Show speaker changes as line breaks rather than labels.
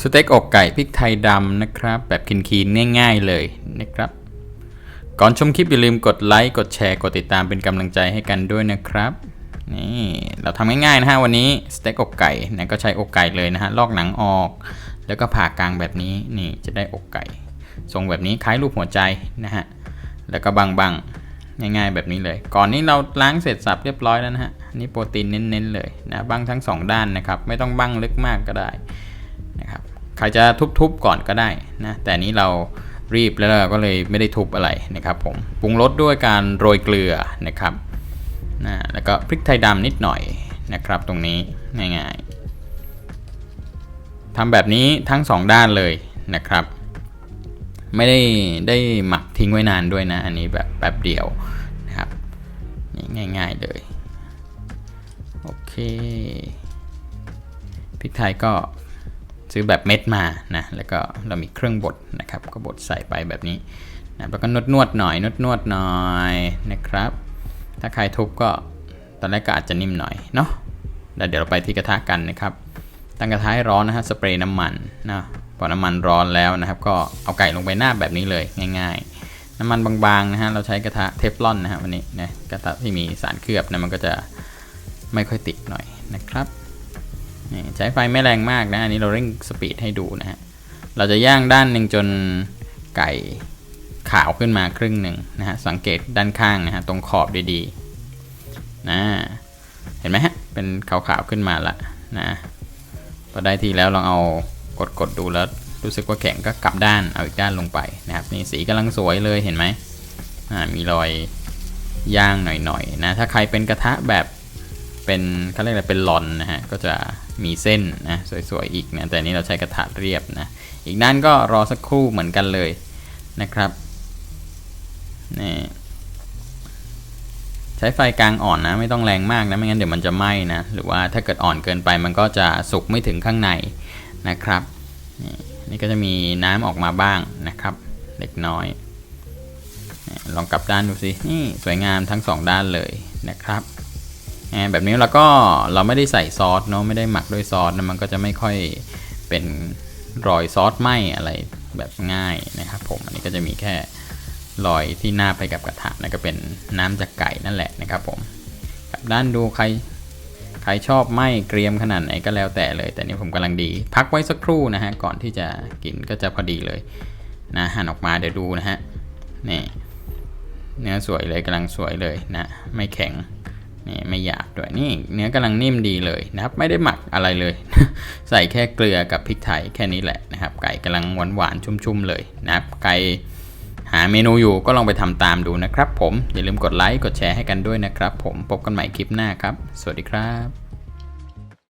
สเต็กอกไก่พริกไทยดำนะครับ แบบคินคีนง่าย ๆเลยนะครับ ก่อนชมคลิปอย่าลืมกดไลค์กดแชร์กดติดตามเป็นกำลังใจให้กันด้วยนะครับนี่เราทำง่ายๆนะฮะวันนี้สเต็กอกไก่นะก็ใช้อกไก่เลยนะฮะลอกหนังออก แล้วก็ผ่ากลางแบบนี้นี่จะได้อกไก่ทรงแบบนี้คล้ายรูปหัวใจนะฮะแล้วก็บางๆง่ายๆแบบนี้เลย ก่อนนี้เราล้างเสร็จสับเรียบร้อยแล้วนะฮะนี่โปรตีนเน้นๆเลยนะบ้างทั้งสองด้านนะครับ ไม่ต้องบ้างลึกมากก็ได้ ใครจะทุบๆก่อนก็ได้นะแต่นี้เรารีบแล้วเราก็เลยไม่ได้ทุบอะไรนะครับผมปรุงรสด้วยการโรยเกลือนะครับนะแล้วก็พริกไทยดำนิดหน่อยนะครับ ตรงนี้ง่ายๆทำแบบนี้ทั้งสองด้านเลยนะครับ ไม่ได้ได้หมักทิ้งไว้นานด้วยนะ อันนี้แบบแป๊บเดียวนะครับนี่ง่าย ๆเลยโอเคพริกไทยก็ ซื้อแบบเม็ดมานะแล้วก็เรามีเครื่องบดนะครับก็บดใส่ไปแบบนี้นะแล้วก็นวดนวดหน่อยนวดนวดหน่อยนะครับ ถ้าใครทุบก็ตอนแรกก็อาจจะนิ่มหน่อยเนาะแล้วเดี๋ยวเราไปที่กระทะกันนะครับ ตั้งกระทะให้ร้อนนะฮะสเปรย์น้ำมันนะพอน้ำมันร้อนแล้วนะครับ ก็เอาไก่ลงไปหน้าแบบนี้เลยง่าย ๆ น้ำมันบางๆนะฮะเราใช้กระทะเทฟลอนนะฮะวันนี้นะกระทะที่มีสารเคลือบนะมันก็จะไม่ค่อยติดหน่อยนะครับ นี่ใช้ไฟไม่แรงมากนะ อันนี้เราเร่งสปีดให้ดูนะฮะ เราจะย่างด้านหนึ่งจนไก่ขาวขึ้นมาครึ่งหนึ่งนะฮะ สังเกตด้านข้างนะฮะ ตรงขอบดีๆ นะ เห็นไหมฮะ เป็นขาวๆขึ้นมาละนะพอได้ทีแล้วลองเอากดๆดูแล้วรู้สึกว่าแข็งก็กลับด้านเอาอีกด้านลงไปนะครับนี่สีกำลังสวยเลยเห็นไหมอ่ามีรอยย่างหน่อยๆนะถ้าใครเป็นกระทะแบบ เป็นเขาเรียกอะไรเป็นหลอนนะฮะก็จะมีเส้นนะสวยๆอีกนะแต่อันนี้เราใช้กระทะเรียบนะอีกด้านก็รอสักครู่เหมือนกันเลยนะครับนี่ใช้ไฟกลางอ่อนนะไม่ต้องแรงมากนะไม่งั้นเดี๋ยวมันจะไหม้นะหรือว่าถ้าเกิดอ่อนเกินไปมันก็จะสุกไม่ถึงข้างในนะครับนี่นี่ก็จะมีน้ำออกมาบ้างนะครับ เล็กน้อย ลองกลับด้านดูสินี่สวยงามทั้งสองด้านเลยนะครับ แบบนี้เราก็เราไม่ได้ใส่ซอสเนาะไม่ได้หมักด้วยซอสนะมันก็จะไม่ค่อยเป็นรอยซอสไหมอะไรแบบง่ายนะครับผมอันนี้ก็จะมีแค่รอยที่หน้าไปกับกระทะนะก็เป็นน้ำจากไก่นั่นแหละนะครับผมกับด้านดูใครใครชอบไหมเกรียมขนาดไหนก็แล้วแต่เลย แต่นี่ผมกำลังดี พักไว้สักครู่นะฮะก่อนที่จะกินก็จะพอดีเลยนะหั่นออกมาเดี๋ยวดูนะฮะนี่เนื้อสวยเลยกำลังสวยเลยนะไม่แข็ง นี่ไม่หยาบด้วยนี่เนื้อกำลังนิ่มดีเลยนะครับ ไม่ได้หมักอะไรเลย ใส่แค่เกลือกับพริกไทยแค่นี้แหละนะครับ ไก่กำลังหวานหวานๆชุ่มๆเลยนะครับ ไก่หาเมนูอยู่ก็ลองไปทำตามดูนะครับ ผมอย่าลืมกดไลค์กดแชร์ให้กันด้วยนะครับ ผมพบกันใหม่คลิปหน้าครับ สวัสดีครับ